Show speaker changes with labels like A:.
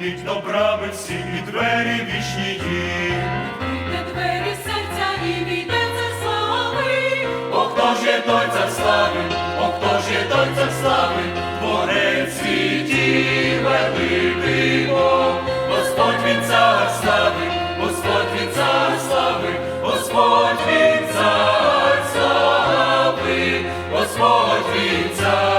A: відчинить добравиці і двері вічні їй. де двері серця і війде цар слави. О, хто ж є той цар слави, о, хто ж є той цар слави, творець світі великий Бог, Господь він цар слави, Господь він цар слави, Господь він цар слави, Господь він цар.